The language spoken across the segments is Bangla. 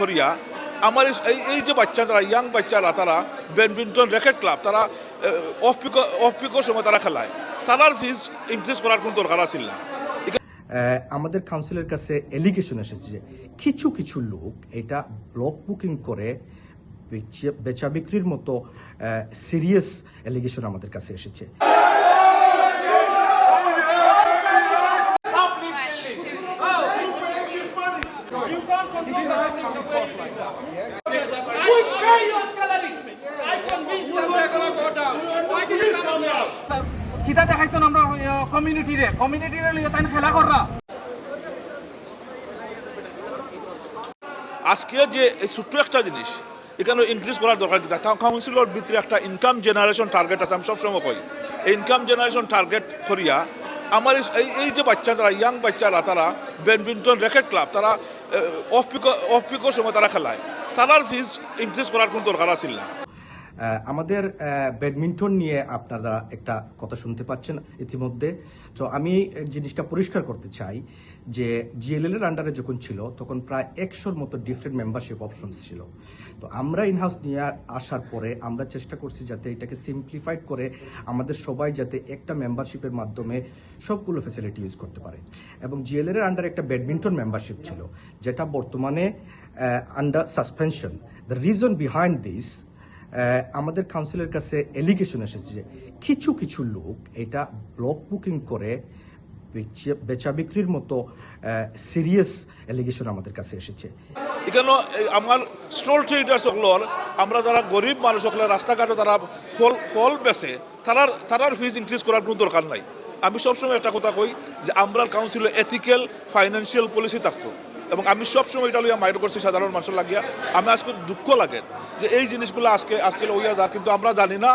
করিয়া আমার এই- এই যে বাচ্চা, তারা ইয়াং বাচ্চারা তারা ব্যাডমিন্টন র্যাকেট ক্লাব তারা অফ পিকো অফ সময় তারা খেলায়। তারার ফিজ ইনক্রিজ করার কোনো দরকার আছিল না। আমাদের কাউন্সিলের কাছে এলিগেশন এসেছে যে কিছু কিছু লোক এটা ব্লক বুকিং করে বেচা বিক্রির মতো সিরিয়াস এলিগেশন আমাদের কাছে এসেছে। কিতা আমরা লিয়ে খেলা কররা আজকে যে এই ছোট্ট একটা জিনিস, এখানে ইনক্রিজ করার দরকার যেটা কাউন্সিলর ভিতরে একটা ইনকাম জেনারেশন টার্গেট আছে, আমি সবসময় কই। এই ইনকাম জেনারেশন টার্গেট করিয়া, আমার এই- এই যে বাচ্চা, তারা ইয়াং বাচ্চারা তারা ব্যাডমিন্টন র্যাকেট ক্লাব তারা অফ পিকো অফ পিকোর সময় তারা খেলায়। তারার ফিজ ইনক্রিজ করার কোনো দরকার আছিল না। আমাদের ব্যাডমিন্টন নিয়ে আপনারা একটা কথা শুনতে পাচ্ছেন ইতিমধ্যে। তো আমি জিনিসটা পরিষ্কার করতে চাই যে জিএলএল এর আন্ডারে যখন ছিল, তখন প্রায় একশোর মতো ডিফারেন্ট মেম্বারশিপ অপশন ছিল। তো আমরা ইনহাউস নিয়ে আসার পরে আমরা চেষ্টা করছি যাতে এটাকে সিম্পলিফাইড করে আমাদের সবাই যাতে একটা মেম্বারশিপের মাধ্যমে সবগুলো ফেসিলিটি ইউজ করতে পারে। এবং জিএলএল এর আন্ডারে একটা ব্যাডমিন্টন মেম্বারশিপ ছিল, যেটা বর্তমানে under suspension the reason behind this আমাদের কাউন্সিলের কাছে এলিগেশন এসেছে যে কিছু কিছু লোক এটা ব্লক বুকিং করে বেচা বিক্রির মতো সিরিয়াস এলিগেশন আমাদের কাছে এসেছে। এখানে আমার স্টল ট্রেডার্স সকলর, আমরা যারা গরিব মানুষ সকলের রাস্তাঘাটে তারা ফল ফল বেচে, তারার তারার ফিজ ইনক্রিজ করার কোনো দরকার নাই। আমি সবসময় একটা কথা কই যে আমরা কাউন্সিলে এথিক্যাল ফাইন্যান্সিয়াল পলিসি থাকতো। এবং আমি সবসময় এটা লইয়া মাইর করছি সাধারণ মানুষের লাগিয়া। আমি আজকে দুঃখ লাগে যে এই জিনিসগুলো আজকে আজকে লইয়া যা, কিন্তু আমরা জানি না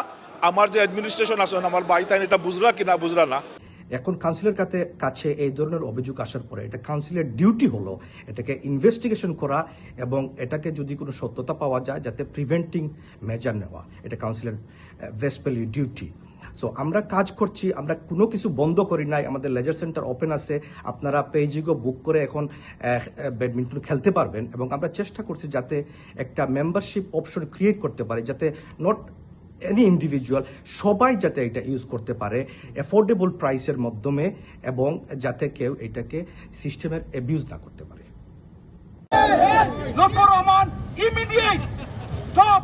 আমার যে অ্যাডমিনিস্ট্রেশন আছে, আমার বাই তাই এটা বুঝরা কিনা বুঝরা না। এখন কাউন্সিলের কাছে কাছে এই ধরনের অভিযোগ আসার পরে এটা কাউন্সিলের ডিউটি হলো, এটাকে ইনভেস্টিগেশন করা এবং এটাকে যদি কোনো সত্যতা পাওয়া যায়, যাতে প্রিভেন্টিং মেজার নেওয়া, এটা কাউন্সিলের ভেসপেলি ডিউটি সো আমরা কাজ করছি, আমরা কোনো কিছু বন্ধ করি নাই, আমাদের লেজার সেন্টার ওপেন আছে, আপনারা পেজিগো বুক করে এখন ব্যাডমিন্টন খেলতে পারবেন এবং আমরা চেষ্টা করছি যাতে একটা মেম্বারশিপ অপশন ক্রিয়েট করতে পারে, যাতে নট এনি ইন্ডিভিজুয়াল সবাই যাতে এটা ইউজ করতে পারে অ্যাফোর্ডেবল প্রাইসের মাধ্যমে এবং যাতে কেউ এটাকে সিস্টেমের অ্যাবিউজ না করতে পারে। Rahman immediate stop